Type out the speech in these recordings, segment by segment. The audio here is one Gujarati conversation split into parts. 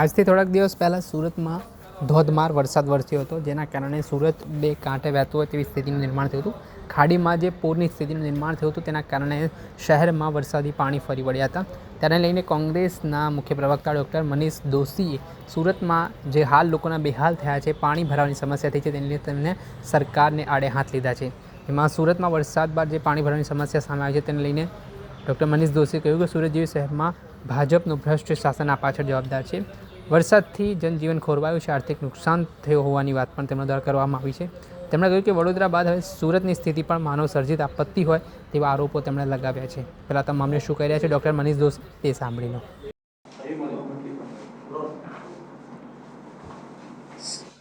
આજથી થોડાક દિવસ પહેલાં સુરતમાં ધોધમાર વરસાદ વરસ્યો હતો, જેના કારણે સુરત બે કાંઠે વહેતું હોય તેવી સ્થિતિનું નિર્માણ થયું હતું. ખાડીમાં જે પૂરની સ્થિતિનું નિર્માણ થયું હતું, તેના કારણે શહેરમાં વરસાદી પાણી ફરી વળ્યા હતા. તેને લઈને કોંગ્રેસના મુખ્ય પ્રવક્તા ડૉક્ટર મનીષ દોશીએ સુરતમાં જે હાલ લોકોના બેહાલ થયા છે, પાણી ભરાવાની સમસ્યા થઈ છે, તેને તેમને સરકારને આડે હાથ લીધા છે. એમાં સુરતમાં વરસાદ બાદ જે પાણી ભરવાની સમસ્યા સામે આવી છે, તેને લઈને ડૉક્ટર મનીષ દોશીએ કહ્યું કે સુરત જેવી શહેરમાં ભાજપનું ભ્રષ્ટ શાસન આ પાછળ જવાબદાર છે. વરસાદથી જનજીવન ખોરવાયું છે, આર્થિક નુકસાન થયું હોવાની વાત પણ તેમના દ્વારા કરવામાં આવી છે. તેમણે કહ્યું કે વડોદરા બાદ હવે સુરતની સ્થિતિ પણ માનવ સર્જિત આપત્તિ હોય તેવા આરોપો તેમણે લગાવ્યા છે. પહેલાં તમામને મામલે શું કહી રહ્યા છે, ડૉક્ટર મનીષ દોષ તે સાંભળી લો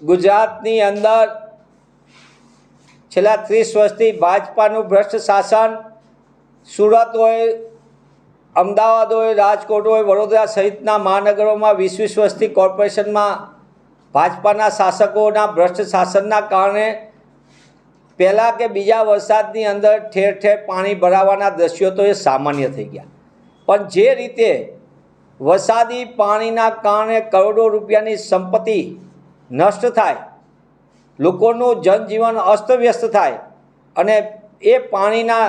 ગુજરાતની અંદર છેલ્લા ત્રીસ વર્ષથી ભાજપાનું ભ્રષ્ટ શાસન સુરત હોય અમદાવાદ હોય, રાજકોટ હોય, વડોદરા સહિતના મહાનગરોમાં વીસ વીસ વર્ષથી કોર્પોરેશનમાં ભાજપાના શાસકોના ભ્રષ્ટ શાસનના કારણે પહેલાં કે બીજા વરસાદની અંદર ઠેર ઠેર પાણી ભરાવાના દ્રશ્યો તો એ સામાન્ય થઈ ગયા. પણ જે રીતે વરસાદી પાણીના કારણે કરોડો રૂપિયાની સંપત્તિ નષ્ટ થાય, લોકોનું જનજીવન અસ્તવ્યસ્ત થાય અને એ પાણીના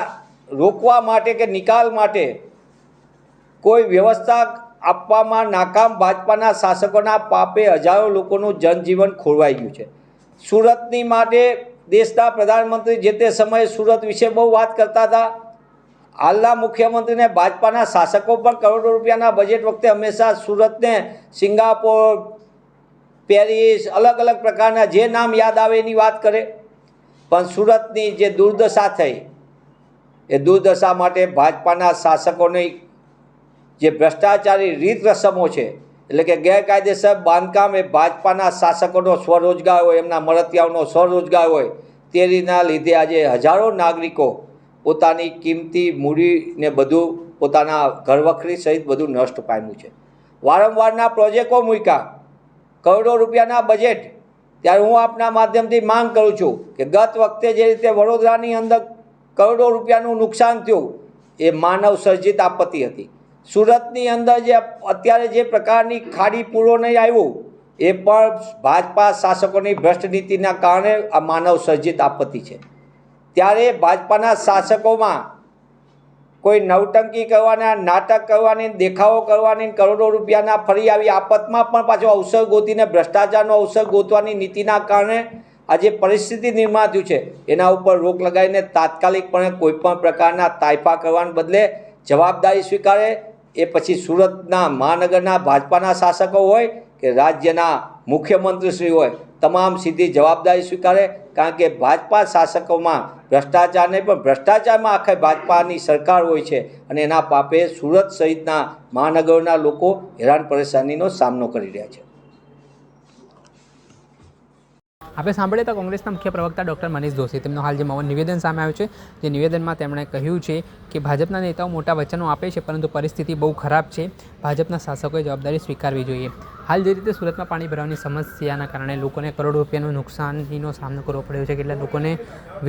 રોકવા માટે કે નિકાલ માટે કોઈ વ્યવસ્થા આપવામાં નાકામ ભાજપાના શાસકોના પાપે હજારો લોકોનું જનજીવન ખોરવાઈ ગયું છે. સુરતની માટે દેશના પ્રધાનમંત્રી જે તે સમયે સુરત વિશે બહુ વાત કરતા હતા, હાલના મુખ્યમંત્રીને ભાજપાના શાસકો પણ કરોડો રૂપિયાના બજેટ વખતે હંમેશા સુરતને સિંગાપોર, પેરિસ, અલગ અલગ પ્રકારના જે નામ યાદ આવે એની વાત કરે. પણ સુરતની જે દુર્દશા થઈ, એ દુર્દશા માટે ભાજપાના શાસકોની જે ભ્રષ્ટાચારી રીત રસમો છે, એટલે કે ગેરકાયદેસર બાંધકામ એ ભાજપાના શાસકોનો સ્વરોજગાર હોય, એમના મળતિયાઓનો સ્વરોજગાર હોય તે રીતના લીધે આજે હજારો નાગરિકો પોતાની કિંમતી મૂડીને બધું પોતાના ઘરવખરી સહિત બધું નષ્ટ પામ્યું છે. વારંવારના પ્રોજેક્ટો મૂક્યા, કરોડો રૂપિયાના બજેટ ત્યારે હું આપના માધ્યમથી માંગ કરું છું કે ગત વખતે જે રીતે વડોદરાની અંદર કરોડો રૂપિયાનું નુકસાન થયું, એ માનવ સર્જિત આપત્તિ હતી. સુરતની અંદર જે અત્યારે જે પ્રકારની ખાડી પૂરો નહીં આવ્યું, એ પણ ભાજપા શાસકોની ભ્રષ્ટ નીતિના કારણે આ માનવ સર્જિત આપત્તિ છે. ત્યારે ભાજપાના શાસકોમાં કોઈ નવટંકી કરવાના, નાટક કરવાની, દેખાવો કરવાની કરોડો રૂપિયાના ફરી આવી આફતમાં પણ પાછો અવસર ગોતીને, ભ્રષ્ટાચારનો અવસર ગોતવાની નીતિના કારણે આજે પરિસ્થિતિ નિર્માણ થયું છે, એના ઉપર રોક લગાવીને તાત્કાલિકપણે કોઈપણ પ્રકારના તાયફા કરવાને બદલે જવાબદારી સ્વીકારે એ પછી સુરતના મહાનગરના ભાજપાના શાસકો હોય કે રાજ્યના મુખ્યમંત્રીશ્રી હોય, તમામ સીધી જવાબદારી સ્વીકારે, કારણ કે ભાજપા શાસકોમાં ભ્રષ્ટાચાર નહીં, પણ ભ્રષ્ટાચારમાં આખે ભાજપાની સરકાર હોય છે અને એના પાપે સુરત સહિતના મહાનગરોના લોકો હેરાન પરેશાનીનો સામનો કરી રહ્યા છે. આપણે સાંભળ્યા હતા કોંગ્રેસના મુખ્ય પ્રવક્તા ડૉક્ટર મનીષ દોશી. તેમનું હાલ જે મૌન નિવેદન સામે આવ્યું છે, જે નિવેદનમાં તેમણે કહ્યું છે કે ભાજપના નેતાઓ મોટા વચનો આપે છે, પરંતુ પરિસ્થિતિ બહુ ખરાબ છે. ભાજપના શાસકોએ જવાબદારી સ્વીકારવી જોઈએ. હાલ જે રીતે સુરતમાં પાણી ભરાવાની સમસ્યાના કારણે લોકોને કરોડો રૂપિયાનું નુકસાનીનો સામનો કરવો પડ્યો છે, કેટલા લોકોને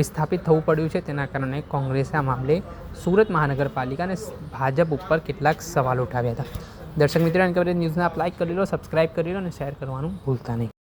વિસ્થાપિત થવું પડ્યું છે, તેના કારણે કોંગ્રેસે આ મામલે સુરત મહાનગરપાલિકા અને ભાજપ ઉપર કેટલાક સવાલ ઉઠાવ્યા હતા. દર્શક મિત્રો, એન કવરેજ ન્યૂઝને આપ લાઇક કરી લો સબસ્ક્રાઇબ કરી લો અને શેર કરવાનું ભૂલતા નહીં.